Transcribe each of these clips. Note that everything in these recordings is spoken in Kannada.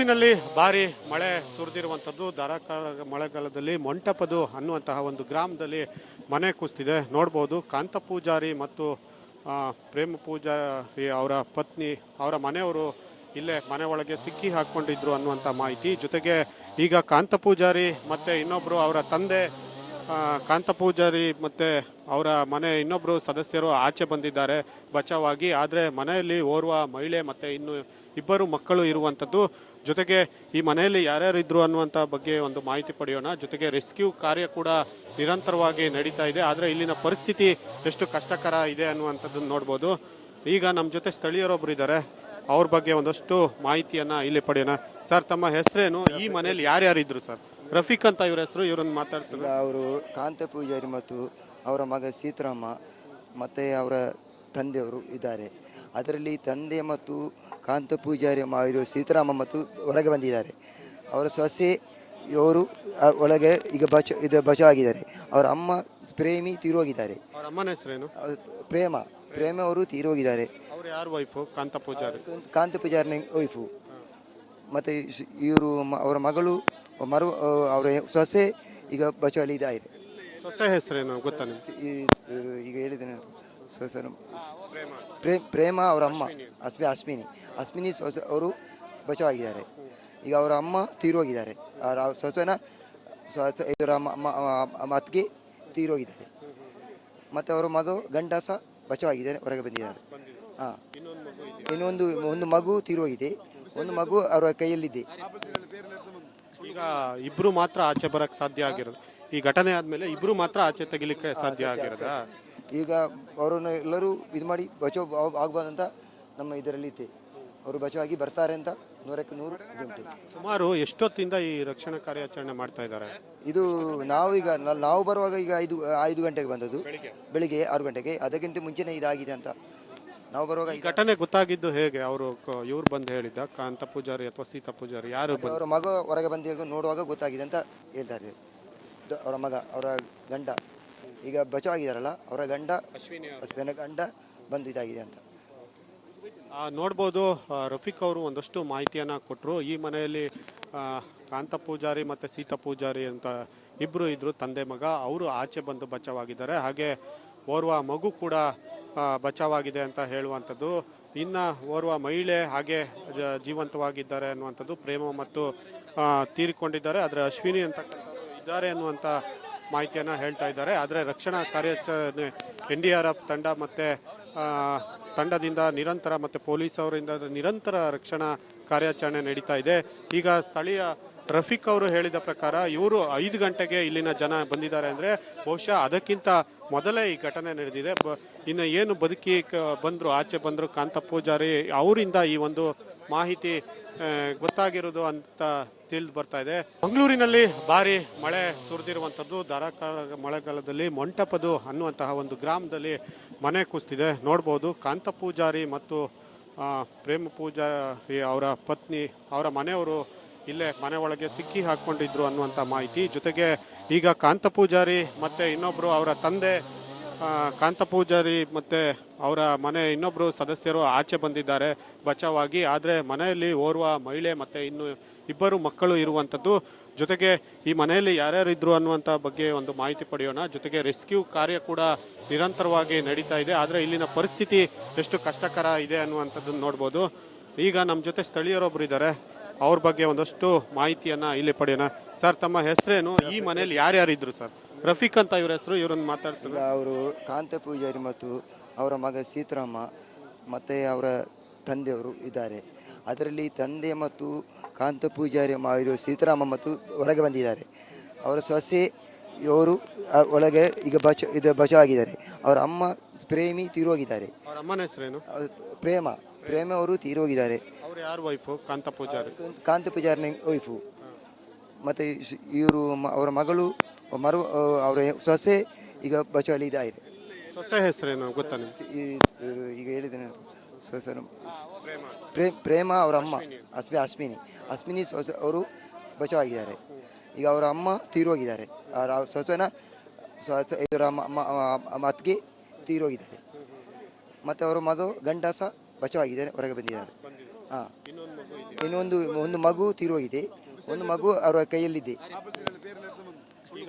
ಮಂಗಳೂರಿನಲ್ಲಿ ಭಾರಿ ಮಳೆ ಸುರಿದಿರುವಂಥದ್ದು. ಧಾರಾಕಾರ ಮಳೆಗಾಲದಲ್ಲಿ ಮಂಟಪದು ಅನ್ನುವಂತಹ ಒಂದು ಗ್ರಾಮದಲ್ಲಿ ಮನೆ ಕುಸ್ತಿದೆ ನೋಡ್ಬೋದು ಕಾಂತ ಪೂಜಾರಿ ಮತ್ತು ಪ್ರೇಮ ಪೂಜಾರಿ ಅವರ ಪತ್ನಿ, ಅವರ ಮನೆಯವರು ಇಲ್ಲೇ ಮನೆ ಒಳಗೆ ಸಿಕ್ಕಿ ಹಾಕ್ಕೊಂಡಿದ್ರು ಅನ್ನುವಂಥ ಮಾಹಿತಿ. ಜೊತೆಗೆ ಈಗ ಕಾಂತ ಪೂಜಾರಿ ಮತ್ತು ಇನ್ನೊಬ್ಬರು ಅವರ ತಂದೆ ಕಾಂತ ಪೂಜಾರಿ ಮತ್ತು ಅವರ ಮನೆ ಇನ್ನೊಬ್ಬರು ಸದಸ್ಯರು ಆಚೆ ಬಂದಿದ್ದಾರೆ ಬಚಾವಾಗಿ. ಆದರೆ ಮನೆಯಲ್ಲಿ ಓರ್ವ ಮಹಿಳೆ ಮತ್ತು ಇನ್ನು ಇಬ್ಬರು ಮಕ್ಕಳು ಇರುವಂಥದ್ದು. ಜೊತೆಗೆ ಈ ಮನೆಯಲ್ಲಿ ಯಾರ್ಯಾರು ಇದ್ರು ಅನ್ನುವಂಥ ಬಗ್ಗೆ ಒಂದು ಮಾಹಿತಿ ಪಡೆಯೋಣ. ಜೊತೆಗೆ ರೆಸ್ಕ್ಯೂ ಕಾರ್ಯ ಕೂಡ ನಿರಂತರವಾಗಿ ನಡೀತಾ ಇದೆ. ಆದರೆ ಇಲ್ಲಿನ ಪರಿಸ್ಥಿತಿ ಎಷ್ಟು ಕಷ್ಟಕರ ಇದೆ ಅನ್ನುವಂಥದ್ದನ್ನು ನೋಡ್ಬೋದು. ಈಗ ನಮ್ಮ ಜೊತೆ ಸ್ಥಳೀಯರೊಬ್ಬರು ಇದ್ದಾರೆ. ಅವ್ರ ಬಗ್ಗೆ ಒಂದಷ್ಟು ಮಾಹಿತಿಯನ್ನ ಇಲ್ಲಿ ಪಡೆಯೋಣ. ಸರ್, ತಮ್ಮ ಹೆಸರೇನು? ಈ ಮನೆಯಲ್ಲಿ ಯಾರ್ಯಾರು ಇದ್ರು ಸರ್? ರಫೀಕ್ ಅಂತ ಇವ್ರ ಹೆಸರು, ಇವ್ರನ್ನ ಮಾತಾಡ್ತಾರೆ ಅವರು ಕಾಂತ ಪೂಜಾರಿ ಮತ್ತು ಅವರ ಮಗ ಸೀತಾರಾಮ ಮತ್ತು ಅವರ ತಂದೆಯವರು ಇದ್ದಾರೆ. ಅದರಲ್ಲಿ ತಂದೆ ಮತ್ತು ಕಾಂತ ಪೂಜಾರಿ ಮಾಡಿರುವ ಸೀತಾರಾಮ ಮತ್ತು ಹೊರಗೆ ಬಂದಿದ್ದಾರೆ. ಅವರ ಸೊಸೆ ಇವರು ಒಳಗೆ ಈಗ ಬಚ ಇದು ಬಚಾವಾಗಿದ್ದಾರೆ ಅವರ ಅಮ್ಮ ಪ್ರೇಮಿ ತೀರೋಗಿದ್ದಾರೆ. ಅವ್ರ ಅಮ್ಮನ ಹೆಸರೇನು? ಪ್ರೇಮ ಪ್ರೇಮ ಅವರು ತೀರೋಗಿದ್ದಾರೆ. ಅವ್ರು ಯಾರು ವೈಫು ಕಾಂತ ಪೂಜಾರಿ. ಕಾಂತ ಪೂಜಾರಿನ ವೈಫು ಮತ್ತು ಇವರು ಅವರ ಮಗಳು ಮರು ಅವರ ಸೊಸೆ ಈಗ ಬಚಾವಲ್ಲಿ ಇದ್ದಾರೆ ಸೊಸೆ ಹೆಸರೇನು? ಗೊತ್ತಾ ನಿಮ್ಗೆ? ಈ- ಇವ್ರು ಈಗ ಹೇಳಿದ್ದೇನೆ. ಸೊಸೆನ ಪ್ರೇಮ್. ಪ್ರೇಮ ಅವರ ಅಮ್ಮ. ಅಶ್ವಿ ಅಶ್ವಿನಿ. ಅಶ್ವಿನಿ ಸೊಸ ಅವರು ಬಚಾವಾಗಿದ್ದಾರೆ. ಈಗ ಅವರ ಅಮ್ಮ ತೀರೋಗಿದ್ದಾರೆ. ಅವರ ಸೊಸೆನ ಸೊಸೆ ಇವರ ಅಮ್ಮ- ಅಮ್ಮ- ತೀರಿ ಅತ್ತಿಗೆ ತೀರೋಗಿದ್ದಾರೆ. ಮತ್ತು ಅವರ ಮಗು ಗಂಡ ಸಹ ಬಚಾವಾಗಿದ್ದಾರೆ ಹೊರಗೆ ಬಂದಿದ್ದಾರೆ. ಹಾಂ. ಇನ್ನೊಂದು ಒಂದು ಮಗು ತೀರೋಗಿದೆ. ಒಂದು ಮಗು ಅವರ ಕೈಯಲ್ಲಿದೆ. ಈಗ ಇಬ್ಬರು ಮಾತ್ರ ಆಚೆ ಬರಕ್ಕೆ ಸಾಧ್ಯ ಆಗಿರೋದು. ಈ ಘಟನೆ ಆದಮೇಲೆ ಇಬ್ಬರು ಮಾತ್ರ ಆಚೆ ತೆಗಿಲಿಕ್ಕೆ ಸಾಧ್ಯ ಆಗಿರೋದಾ? ಈಗ ಅವರನ್ನ ಎಲ್ಲರೂ ಇದು ಮಾಡಿ ಬಚಾವ್ ಆಗ್ಬಾರ್ದಂತ ನಮ್ಮ ಇದರಲ್ಲಿ ಇದೆ ಅವರು ಬಚಾವಾಗಿ ಬರ್ತಾರೆ ಅಂತ ನೂರಕ್ಕೆ ನೂರು ಉಂಟು. ಸುಮಾರು ಎಷ್ಟೊತ್ತಿಂದ ಈ ರಕ್ಷಣಾ ಕಾರ್ಯಾಚರಣೆ ಮಾಡ್ತಾ ಇದ್ದಾರೆ? ಇದು ನಾವು ಈಗ ನಾವು ಬರುವಾಗ ಈಗ ಐದು ಐದು ಗಂಟೆಗೆ ಬಂದದ್ದು. ಬೆಳಿಗ್ಗೆ. ಆರು ಗಂಟೆಗೆ. ಅದಕ್ಕಿಂತ ಮುಂಚೆನೇ ಇದಾಗಿದೆ ಅಂತ. ನಾವು ಬರುವಾಗ ಈ ಘಟನೆ ಗೊತ್ತಾಗಿದ್ದು ಹೇಗೆ? ಅವರು ಇವ್ರು ಬಂದು ಹೇಳಿದ್ದ ಕಾಂತ ಪೂಜಾರಿ ಅಥವಾ ಸೀತಾ ಪೂಜಾರಿ ಯಾರು ಅವರ ಮಗ ಹೊರಗೆ ಬಂದಾಗ ನೋಡುವಾಗ ಗೊತ್ತಾಗಿದೆ ಅಂತ ಹೇಳ್ತಾರೆ. ಅವರ ಮಗ ಅವರ ಗಂಡ. ಈಗ ಬಚಾವಾಗಿದ್ದಾರಲ್ಲ ಅವರ ಗಂಡ ಅಶ್ವಿನಿ ಗಂಡ ಬಂದು ಇದಾಗಿದೆ ಅಂತ. ನೋಡ್ಬೋದು ರಫೀಕ್ ಅವರು ಒಂದಷ್ಟು ಮಾಹಿತಿಯನ್ನು ಕೊಟ್ಟರು ಈ ಮನೆಯಲ್ಲಿ ಕಾಂತ ಪೂಜಾರಿ ಮತ್ತು ಸೀತಾ ಪೂಜಾರಿ ಅಂತ ಇಬ್ಬರು ಇದ್ದರು ತಂದೆ ಮಗ. ಅವರು ಆಚೆ ಬಂದು ಬಚಾವಾಗಿದ್ದಾರೆ. ಹಾಗೆ ಓರ್ವ ಮಗು ಕೂಡ ಬಚಾವಾಗಿದೆ ಅಂತ ಹೇಳುವಂಥದ್ದು. ಇನ್ನು ಓರ್ವ ಮಹಿಳೆ ಹಾಗೆ ಜೀವಂತವಾಗಿದ್ದಾರೆ ಅನ್ನುವಂಥದ್ದು ಪ್ರೇಮ ಮತ್ತು ತೀರಿಕೊಂಡಿದ್ದಾರೆ. ಆದರೆ ಅಶ್ವಿನಿ ಅಂತಕ್ಕಂಥವ್ರು ಇದ್ದಾರೆ ಅನ್ನುವಂಥ ಮಾಹಿತಿಯನ್ನು ಹೇಳ್ತಾ ಇದ್ದಾರೆ. ಆದರೆ ರಕ್ಷಣಾ ಕಾರ್ಯಾಚರಣೆ ಎನ್ ಡಿ ಆರ್ ಎಫ್ ತಂಡ ಮತ್ತು ತಂಡದಿಂದ ನಿರಂತರ ಮತ್ತು ಪೊಲೀಸ್ ಅವರಿಂದ ನಿರಂತರ ರಕ್ಷಣಾ ಕಾರ್ಯಾಚರಣೆ ನಡೀತಾ ಇದೆ. ಈಗ ಸ್ಥಳೀಯ ರಫೀಕ್ ಅವರು ಹೇಳಿದ ಪ್ರಕಾರ ಇವರು ಐದು ಗಂಟೆಗೆ ಇಲ್ಲಿನ ಜನ ಬಂದಿದ್ದಾರೆ ಅಂದರೆ ಬಹುಶಃ ಅದಕ್ಕಿಂತ ಮೊದಲೇ ಈ ಘಟನೆ ನಡೆದಿದೆ. ಬ, ಇನ್ನು ಏನು ಬದುಕಿ ಬಂದ್ರು, ಆಚೆ ಬಂದರು ಕಾಂತ ಪೂಜಾರಿ ಅವರಿಂದ ಈ ಒಂದು ಮಾಹಿತಿ ಗೊತ್ತಾಗಿರೋದು ಅಂತ ತಿಳಿದು ಬರ್ತಾ ಇದೆ. ಮಂಗಳೂರಿನಲ್ಲಿ ಭಾರಿ ಮಳೆ ಸುರಿದಿರುವಂಥದ್ದು. ಧಾರಾಕಾರ ಮಳೆಗಾಲದಲ್ಲಿ ಮಂಟಪದು ಅನ್ನುವಂತಹ ಒಂದು ಗ್ರಾಮದಲ್ಲಿ ಮನೆ ಕುಸ್ತಿದೆ ನೋಡ್ಬೋದು ಕಾಂತ ಪೂಜಾರಿ ಮತ್ತು ಪ್ರೇಮ ಪೂಜಾರಿ ಅವರ ಪತ್ನಿ, ಅವರ ಮನೆಯವರು ಇಲ್ಲೇ ಮನೆ ಒಳಗೆ ಸಿಕ್ಕಿ ಹಾಕ್ಕೊಂಡಿದ್ರು ಅನ್ನುವಂಥ ಮಾಹಿತಿ. ಜೊತೆಗೆ ಈಗ ಕಾಂತ ಪೂಜಾರಿ ಮತ್ತೆ ಇನ್ನೊಬ್ಬರು ಅವರ ತಂದೆ ಕಾಂತ ಪೂಜಾರಿ ಮತ್ತು ಅವರ ಮನೆ ಇನ್ನೊಬ್ಬರು ಸದಸ್ಯರು ಆಚೆ ಬಂದಿದ್ದಾರೆ ಬಚಾವಾಗಿ. ಆದರೆ ಮನೆಯಲ್ಲಿ ಓರ್ವ ಮಹಿಳೆ ಮತ್ತು ಇನ್ನು ಇಬ್ಬರು ಮಕ್ಕಳು ಇರುವಂಥದ್ದು ಜೊತೆಗೆ ಈ ಮನೆಯಲ್ಲಿ ಯಾರ್ಯಾರು ಇದ್ರು ಅನ್ನುವಂಥ ಬಗ್ಗೆ ಒಂದು ಮಾಹಿತಿ ಪಡೆಯೋಣ. ಜೊತೆಗೆ ರೆಸ್ಕ್ಯೂ ಕಾರ್ಯ ಕೂಡ ನಿರಂತರವಾಗಿ ನಡೀತಾ ಇದೆ. ಆದರೆ ಇಲ್ಲಿನ ಪರಿಸ್ಥಿತಿ ಎಷ್ಟು ಕಷ್ಟಕರ ಇದೆ ಅನ್ನುವಂಥದ್ದನ್ನು ನೋಡ್ಬೋದು. ಈಗ ನಮ್ಮ ಜೊತೆ ಸ್ಥಳೀಯರೊಬ್ಬರು ಇದ್ದಾರೆ. ಅವ್ರ ಬಗ್ಗೆ ಒಂದಷ್ಟು ಮಾಹಿತಿಯನ್ನು ಇಲ್ಲಿ ಪಡೆಯೋಣ. ಸರ್, ತಮ್ಮ ಹೆಸರೇನು? ಈ ಮನೆಯಲ್ಲಿ ಯಾರ್ಯಾರಿದ್ರು ಸರ್? ರಫೀಕ್ ಅಂತ ಇವ್ರ ಹೆಸರು ಇವ್ರನ್ನ ಮಾತಾಡ್ತಾರೆ ಅವರು ಕಾಂತ ಪೂಜಾರಿ ಮತ್ತು ಅವರ ಮಗ ಸೀತಾರಾಮ ಮತ್ತು ಅವರ ತಂದೆಯವರು ಇದ್ದಾರೆ. ಅದರಲ್ಲಿ ತಂದೆ ಮತ್ತು ಕಾಂತ ಪೂಜಾರಿ ಇರುವ ಸೀತಾರಾಮ ಮತ್ತು ಹೊರಗೆ ಬಂದಿದ್ದಾರೆ. ಅವರ ಸೊಸೆ ಇವರು ಒಳಗೆ ಈಗ ಬಚ ಇದು ಬಚಾವಾಗಿದ್ದಾರೆ. ಅವರ ಅಮ್ಮ ಪ್ರೇಮಿ ತೀರೋಗಿದ್ದಾರೆ. ಅವ್ರ ಅಮ್ಮನ ಹೆಸರೇನು? ಪ್ರೇಮ. ಪ್ರೇಮ ಅವರು ತೀರೋಗಿದ್ದಾರೆ. ಅವ್ರು ಯಾರು ವೈಫು? ಕಾಂತ ಪೂಜಾರಿ. ಕಾಂತ ಪೂಜಾರಿನ ವೈಫು. ಮತ್ತು ಇವರು ಅವರ ಮಗಳು ಮರು ಅವರ ಸೊಸೆ ಈಗ ಬಚಾವಲ್ಲಿ ಇದಾಗಿದೆ ಸೊಸೆ ಹೆಸರೇನು ಗೊತ್ತಾ ನಿಮ್ಗೆ ಈ- ಈಗ ಹೇಳಿದ್ದೇನೆ ಸೊಸೆ ಪ್ರೇಮ್ ಪ್ರೇಮ ಅವರ ಅಮ್ಮ ಅಶ್ವಿ ಅಶ್ವಿನಿ ಅಶ್ವಿನಿ ಸೊಸೆ ಅವರು ಬಚಾವಾಗಿದ್ದಾರೆ ಈಗ ಅವರ ಅಮ್ಮ ತೀರೋಗಿದ್ದಾರೆ. ಅವರ ಸೊಸೆನ ಸೊಸೆ ಇವರ ಅಮ್ಮ ಅಮ್ಮ- ಅಮ್ಮ ಅತ್ತಿಗೆ ತೀರೋಗಿದ್ದಾರೆ. ಮತ್ತು ಅವರ ಮಗು ಗಂಡ ಸಹ ಬಚಾವಾಗಿದ್ದಾರೆ ಹೊರಗೆ ಬಂದಿದ್ದಾರೆ. ಹಾಂ. ಇನ್ನೊಂದು ಒಂದು ಮಗು ತೀರೋಗಿದೆ. ಒಂದು ಮಗು ಅವರ ಕೈಯಲ್ಲಿದೆ.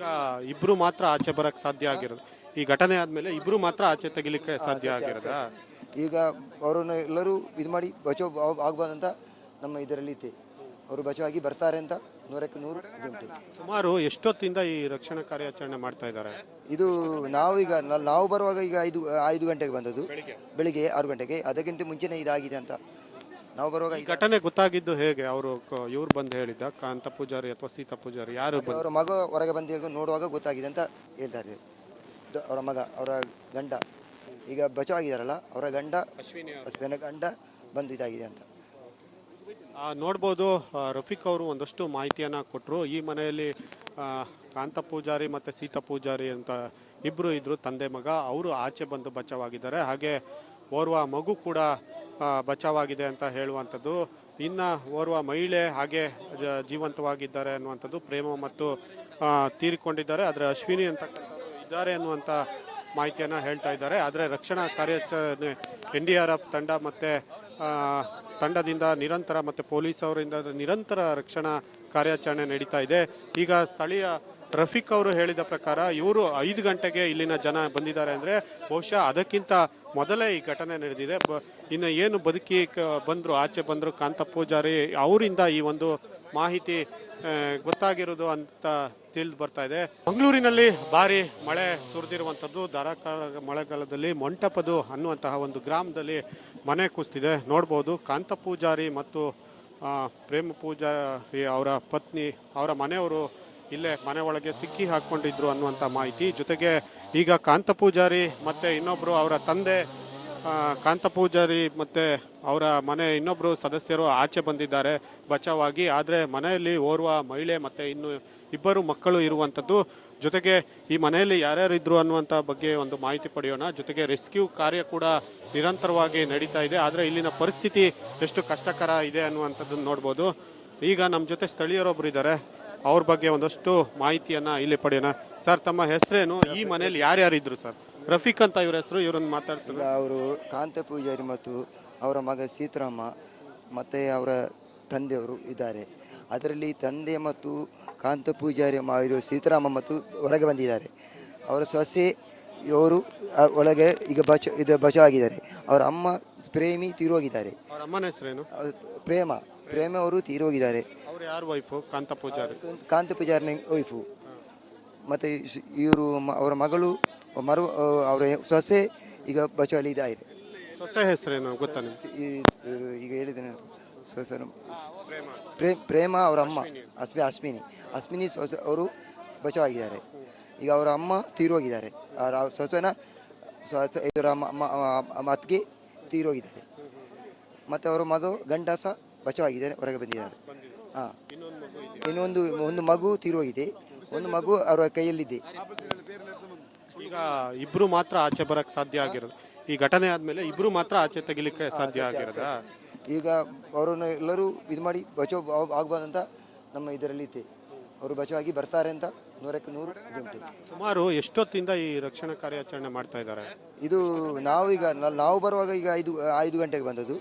ಈಗ ಇಬ್ರು ಮಾತ್ರ ಆಚೆ ಬರಕ್ ಸಾಧ್ಯ ಆಗಿರೋದು. ಈ ಘಟನೆ ಆದ್ಮೇಲೆ ಇಬ್ರು ಮಾತ್ರ ಆಚೆ ತೆಗಿಲಿಕ್ಕೆ ಸಾಧ್ಯ ಆಗಿರೋದಾ? ಈಗ ಅವರನ್ನು ಎಲ್ಲರೂ ಇದು ಮಾಡಿ ಬಚಾವ್ ಆಗ್ಬಾರ್ದಂತ ನಮ್ಮ ಇದರಲ್ಲಿ ಇದೆ ಅವರು ಬಚಾವ್ ಆಗಿ ಬರ್ತಾರೆ ಅಂತ ನೂರಕ್ಕೆ ನೂರು ಇದು ಉಂಟು. ಸುಮಾರು ಎಷ್ಟೊತ್ತಿಂದ ಈ ರಕ್ಷಣಾ ಕಾರ್ಯಾಚರಣೆ ಮಾಡ್ತಾ ಇದ್ದಾರೆ? ಇದು ನಾವು ಈಗ ನಾವು ಬರುವಾಗ ಈಗ ಐದು ಐದು ಗಂಟೆಗೆ ಬಂದದ್ದು. ಬೆಳಿಗ್ಗೆ ಆರು ಗಂಟೆಗೆ. ಅದಕ್ಕಿಂತ ಮುಂಚೆನೇ ಇದಾಗಿದೆ ಅಂತ ನಾವು ಬರುವಾಗ ಈ ಘಟನೆ ಗೊತ್ತಾಗಿದ್ದು ಹೇಗೆ? ಅವರು ಇವ್ರು ಬಂದು ಹೇಳಿದ್ದ ಕಾಂತ ಪೂಜಾರಿ ಅಥವಾ ಸೀತಾ ಪೂಜಾರಿ ಯಾರು ಬಂದು? ಅವರ ಮಗ ಹೊರಗೆ ಬಂದಾಗ ನೋಡುವಾಗ ಗೊತ್ತಾಗಿದೆ ಅಂತ ಹೇಳ್ತಾರೆ ದ- ಅವರ ಮಗ ಅವರ ಗಂಡ. ಈಗ ಬಚಾವ್ ಆಗಿದಾರಲ್ಲ ಅವರ ಗಂಡ ಅಶ್ವಿನಿ ಹಸ್ಬೆಂಡ್ ಗಂಡ ಬಂದು ಇದಾಗಿದೆ ಅಂತ. ಆ, ನೋಡ್ಬೋದು ಆ, ರಫೀಕ್ ಅವರು ಒಂದಷ್ಟು ಮಾಹಿತಿಯನ್ನು ಕೊಟ್ಟರು ಈ ಮನೆಯಲ್ಲಿ ಆ, ಕಾಂತ ಪೂಜಾರಿ ಮತ್ತು ಸೀತಾ ಪೂಜಾರಿ ಅಂತ ಇಬ್ಬರು ಇದ್ದರು ತಂದೆ ಮಗ. ಅವರು ಆಚೆ ಬಂದು ಬಚಾವಾಗಿದ್ದಾರೆ. ಹಾಗೆ ಓರ್ವ ಮಗು ಕೂಡ ಬಚಾವಾಗಿದೆ ಅಂತ ಹೇಳುವಂಥದ್ದು. ಇನ್ನು ಓರ್ವ ಮಹಿಳೆ ಹಾಗೆ ಜೀವಂತವಾಗಿದ್ದಾರೆ ಅನ್ನುವಂಥದ್ದು ಪ್ರೇಮ ಮತ್ತು ತೀರಿಕೊಂಡಿದ್ದಾರೆ. ಆದರೆ ಅಶ್ವಿನಿ ಅಂತಕ್ಕಂಥವ್ರು ಇದ್ದಾರೆ ಅನ್ನುವಂಥ ಮಾಹಿತಿಯನ್ನು ಹೇಳ್ತಾ ಇದ್ದಾರೆ. ಆದರೆ ರಕ್ಷಣಾ ಕಾರ್ಯಾಚರಣೆ, ಎನ್ ಡಿ ಆರ್ ಎಫ್ ತಂಡ ಮತ್ತು ತಂಡದಿಂದ ನಿರಂತರ ಮತ್ತು ಪೊಲೀಸ್ ಅವರಿಂದ ನಿರಂತರ ರಕ್ಷಣಾ ಕಾರ್ಯಾಚರಣೆ ನಡೀತಾ ಇದೆ. ಈಗ ಸ್ಥಳೀಯ ರಫೀಕ್ ಅವರು ಹೇಳಿದ ಪ್ರಕಾರ ಇವರು ಐದು ಗಂಟೆಗೆ ಇಲ್ಲಿನ ಜನ ಬಂದಿದ್ದಾರೆ ಅಂದರೆ ಬಹುಶಃ ಅದಕ್ಕಿಂತ ಮೊದಲೇ ಈ ಘಟನೆ ನಡೆದಿದೆ. ಇನ್ನು ಏನು ಬದುಕಿ ಬಂದ್ರು, ಆಚೆ ಬಂದರು, ಕಾಂತ ಪೂಜಾರಿ, ಅವರಿಂದ ಈ ಒಂದು ಮಾಹಿತಿ ಗೊತ್ತಾಗಿರೋದು ಅಂತ ತಿಳಿದು ಬರ್ತಾ ಇದೆ. ಮಂಗಳೂರಿನಲ್ಲಿ ಭಾರಿ ಮಳೆ ಸುರಿದಿರುವಂಥದ್ದು. ಧಾರಾಕಾರ ಮಳೆಗಾಲದಲ್ಲಿ ಮಂಟಪದು ಅನ್ನುವಂತಹ ಒಂದು ಗ್ರಾಮದಲ್ಲಿ ಮನೆ ಕುಸ್ತಿದೆ ನೋಡ್ಬೋದು, ಕಾಂತ ಪೂಜಾರಿ ಮತ್ತು ಪ್ರೇಮ ಪೂಜಾರಿ ಅವರ ಪತ್ನಿ, ಅವರ ಮನೆಯವರು ಇಲ್ಲೇ ಮನೆ ಒಳಗೆ ಸಿಕ್ಕಿ ಹಾಕ್ಕೊಂಡಿದ್ರು ಅನ್ನುವಂಥ ಮಾಹಿತಿ. ಜೊತೆಗೆ ಈಗ ಕಾಂತ ಪೂಜಾರಿ ಮತ್ತೆ ಇನ್ನೊಬ್ಬರು ಅವರ ತಂದೆ ಕಾಂತ ಪೂಜಾರಿ ಮತ್ತು ಅವರ ಮನೆ ಇನ್ನೊಬ್ಬರು ಸದಸ್ಯರು ಆಚೆ ಬಂದಿದ್ದಾರೆ ಬಚಾವಾಗಿ. ಆದರೆ ಮನೆಯಲ್ಲಿ ಓರ್ವ ಮಹಿಳೆ ಮತ್ತು ಇನ್ನು ಇಬ್ಬರು ಮಕ್ಕಳು ಇರುವಂಥದ್ದು. ಜೊತೆಗೆ ಈ ಮನೆಯಲ್ಲಿ ಯಾರ್ಯಾರು ಇದ್ರು ಅನ್ನುವಂಥ ಬಗ್ಗೆ ಒಂದು ಮಾಹಿತಿ ಪಡೆಯೋಣ. ಜೊತೆಗೆ ರೆಸ್ಕ್ಯೂ ಕಾರ್ಯ ಕೂಡ ನಿರಂತರವಾಗಿ ನಡೀತಾ ಇದೆ. ಆದರೆ ಇಲ್ಲಿನ ಪರಿಸ್ಥಿತಿ ಎಷ್ಟು ಕಷ್ಟಕರ ಇದೆ ಅನ್ನುವಂಥದ್ದನ್ನು ನೋಡ್ಬೋದು. ಈಗ ನಮ್ಮ ಜೊತೆ ಸ್ಥಳೀಯರೊಬ್ಬರು ಇದ್ದಾರೆ. ಅವ್ರ ಬಗ್ಗೆ ಒಂದಷ್ಟು ಮಾಹಿತಿಯನ್ನು ಇಲ್ಲಿ ಪಡೆಯೋಣ. ಸರ್, ತಮ್ಮ ಹೆಸರೇನು? ಈ ಮನೆಯಲ್ಲಿ ಯಾರ್ಯಾರು ಇದ್ರು ಸರ್? ರಫೀಕ್ ಅಂತ ಇವ್ರ ಹೆಸರು ಇವ್ರನ್ನ ಮಾತಾಡ್ತಾರೆ ಈಗ ಅವರು ಕಾಂತ ಪೂಜಾರಿ ಮತ್ತು ಅವರ ಮಗ ಸೀತಾರಾಮ ಮತ್ತು ಅವರ ತಂದೆಯವರು ಇದ್ದಾರೆ. ಅದರಲ್ಲಿ ತಂದೆ ಮತ್ತು ಕಾಂತ ಪೂಜಾರಿ ಮ- ಇರುವ ಸೀತಾರಾಮ ಮತ್ತು ಹೊರಗೆ ಬಂದಿದ್ದಾರೆ. ಅವರ ಸೊಸೆ ಇವರು ಒಳಗೆ ಈಗ ಬಚ ಇದು ಬಚ ಆಗಿದ್ದಾರೆ ಅವರ ಅಮ್ಮ ಪ್ರೇಮಿ ತೀರೋಗಿದ್ದಾರೆ. ಅವ್ರ ಅಮ್ಮನ ಹೆಸರೇನು? ಅವ್ರು ಪ್ರೇಮ ಪ್ರೇಮ ಅವರು ತೀರೋಗಿದ್ದಾರೆ. ಅವ್ರು ಯಾರು ವೈಫು? ಕಾಂತ ಪೂಜಾರಿ. ಕಾಂತ ಪೂಜಾರಿನ ವೈಫು. ಮತ್ತು ಇವರು ಅವರ ಮಗಳು ಮರು ಅವರ ಸೊಸೆ ಈಗ ಬಚಾವಲ್ಲಿ ಇದಾಗಿದೆ ಸೊಸೆ ಹೆಸರೇನು ಗೊತ್ತಾ ನಿಮ್ಗೆ ಈ- ಈಗ ಹೇಳಿದ್ದೇನೆ ಸೊಸೆ ಪ್ರೇಮ ಪ್ರೇಮ ಅವರ ಅಮ್ಮ ಅಶ್ಮಿ ಅಶ್ವಿನಿ ಅಶ್ವಿನಿ ಸೊಸೆ ಅವರು ಬಚಾವಾಗಿದ್ದಾರೆ ಈಗ ಅವರ ಅಮ್ಮ ತೀರೋಗಿದ್ದಾರೆ. ಅವರ ಸೊಸೆನ ಸೊಸೆ ಇವರ ಅಮ್ಮ ಅಮ್ಮ- ಅಮ್ಮ ಅತ್ತಿಗೆ ತೀರೋಗಿದ್ದಾರೆ. ಮತ್ತು ಅವರ ಮಗು ಗಂಡ ಸಹ ಬಚಾವಾಗಿದ್ದಾರೆ ಹೊರಗೆ ಬಂದಿದ್ದಾರೆ. ಹಾಂ. ಇನ್ನೊಂದು ಒಂದು ಮಗು ತೀರೋಗಿದೆ. ಒಂದು ಮಗು ಅವರ ಕೈಯಲ್ಲಿದೆ. ಈಗ ಇಬ್ರು ಮಾತ್ರ ಆಚೆ ಬರಕ್ ಸಾಧ್ಯ ಆಗಿರೋದು. ಈ ಘಟನೆ ಆದ್ಮೇಲೆ ಇಬ್ರು ಮಾತ್ರ ಆಚೆ ತೆಗಿಲಿಕ್ಕೆ ಸಾಧ್ಯ ಆಗಿರೋದಾ? ಈಗ ಅವರನ್ನು ಎಲ್ಲರೂ ಇದು ಮಾಡಿ ಬಚಾವ್ ಆಗ್ಬಾರ್ದಂತ ನಮ್ಮ ಇದರಲ್ಲಿ ಇದೆ ಅವರು ಬಚಾವ್ ಆಗಿ ಬರ್ತಾರೆ ಅಂತ ನೂರಕ್ಕೆ ನೂರು ಇದು ಉಂಟು. ಸುಮಾರು ಎಷ್ಟೊತ್ತಿಂದ ಈ ರಕ್ಷಣಾ ಕಾರ್ಯಾಚರಣೆ ಮಾಡ್ತಾ ಇದ್ದಾರೆ? ಇದು ನಾವು ಈಗ ನಾವು ಬರುವಾಗ ಈಗ ಐದು ಐದು ಗಂಟೆಗೆ ಬಂದದ್ದು.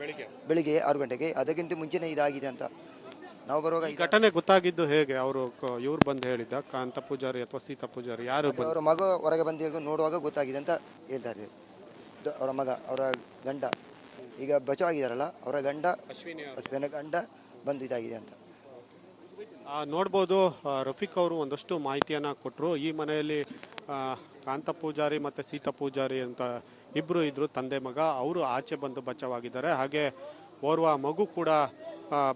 ಬೆಳಿಗ್ಗೆ ಆರು ಗಂಟೆಗೆ. ಅದಕ್ಕಿಂತ ಮುಂಚೆನೇ ಇದಾಗಿದೆ ಅಂತ ನಾವು ಬರುವಾಗ ಈ ಘಟನೆ ಗೊತ್ತಾಗಿದ್ದು ಹೇಗೆ? ಅವರು ಇವ್ರು ಬಂದು ಹೇಳಿದ್ದ ಕಾಂತ ಪೂಜಾರಿ ಅಥವಾ ಸೀತಾ ಪೂಜಾರಿ ಯಾರು ಬಂದು? ಅವರ ಮಗ ಹೊರಗೆ ಬಂದು ನೋಡುವಾಗ ಗೊತ್ತಾಗಿದೆ ಅಂತ ಹೇಳ್ತಾರೆ ಅವರ ಮಗ ಅವರ ಗಂಡ. ಈಗ ಬಚಾವ್ ಆಗಿದಾರಲ್ಲ ಅವರ ಗಂಡ ಅಶ್ವಿನಿ ಅಶ್ವಿನ ಗಂಡ ಬಂದು ಇದಾಗಿದೆ ಅಂತ. ಆ, ನೋಡ್ಬೋದು ಆ, ರಫೀಕ್ ಅವರು ಒಂದಷ್ಟು ಮಾಹಿತಿಯನ್ನು ಕೊಟ್ಟರು ಈ ಮನೆಯಲ್ಲಿ ಆ, ಕಾಂತ ಪೂಜಾರಿ ಮತ್ತು ಸೀತಾ ಪೂಜಾರಿ ಅಂತ ಇಬ್ಬರು ಇದ್ದರು ತಂದೆ ಮಗ. ಅವರು ಆಚೆ ಬಂದು ಬಚಾವಾಗಿದ್ದಾರೆ. ಹಾಗೆ ಓರ್ವ ಮಗು ಕೂಡ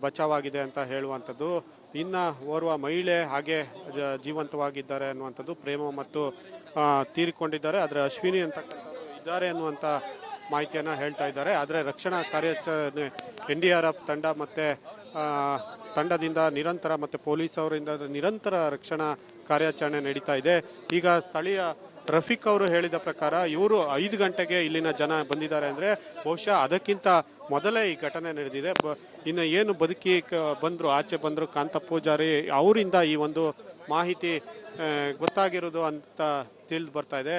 ಬಚಾವಾಗಿದೆ ಅಂತ ಹೇಳುವಂಥದ್ದು. ಇನ್ನು ಓರ್ವ ಮಹಿಳೆ ಹಾಗೆ ಜೀವಂತವಾಗಿದ್ದಾರೆ ಅನ್ನುವಂಥದ್ದು ಪ್ರೇಮ ಮತ್ತು ತೀರಿಕೊಂಡಿದ್ದಾರೆ. ಆದರೆ ಅಶ್ವಿನಿ ಅಂತಕ್ಕಂಥವ್ರು ಇದ್ದಾರೆ ಅನ್ನುವಂಥ ಮಾಹಿತಿಯನ್ನು ಹೇಳ್ತಾ ಇದ್ದಾರೆ. ಆದರೆ ರಕ್ಷಣಾ ಕಾರ್ಯಾಚರಣೆ, ಎನ್ ಡಿ ಆರ್ ಎಫ್ ತಂಡ ಮತ್ತು ತಂಡದಿಂದ ನಿರಂತರ ಮತ್ತು ಪೊಲೀಸವರಿಂದ ನಿರಂತರ ರಕ್ಷಣಾ ಕಾರ್ಯಾಚರಣೆ ನಡೀತಾ ಇದೆ. ಈಗ ಸ್ಥಳೀಯ ರಫೀಕ್ ಅವರು ಹೇಳಿದ ಪ್ರಕಾರ ಇವರು ಐದು ಗಂಟೆಗೆ ಇಲ್ಲಿನ ಜನ ಬಂದಿದ್ದಾರೆ ಅಂದರೆ ಬಹುಶಃ ಅದಕ್ಕಿಂತ ಮೊದಲೇ ಈ ಘಟನೆ ನಡೆದಿದೆ. ಬ, ಇನ್ನು ಏನು ಬದುಕಿ ಕ ಬಂದರು, ಆಚೆ ಬಂದರು, ಕಾಂತ ಪೂಜಾರಿ ಅವರಿಂದ ಈ ಒಂದು ಮಾಹಿತಿ ಗೊತ್ತಾಗಿರೋದು ಅಂತ ತಿಳಿದು ಬರ್ತಾ ಇದೆ.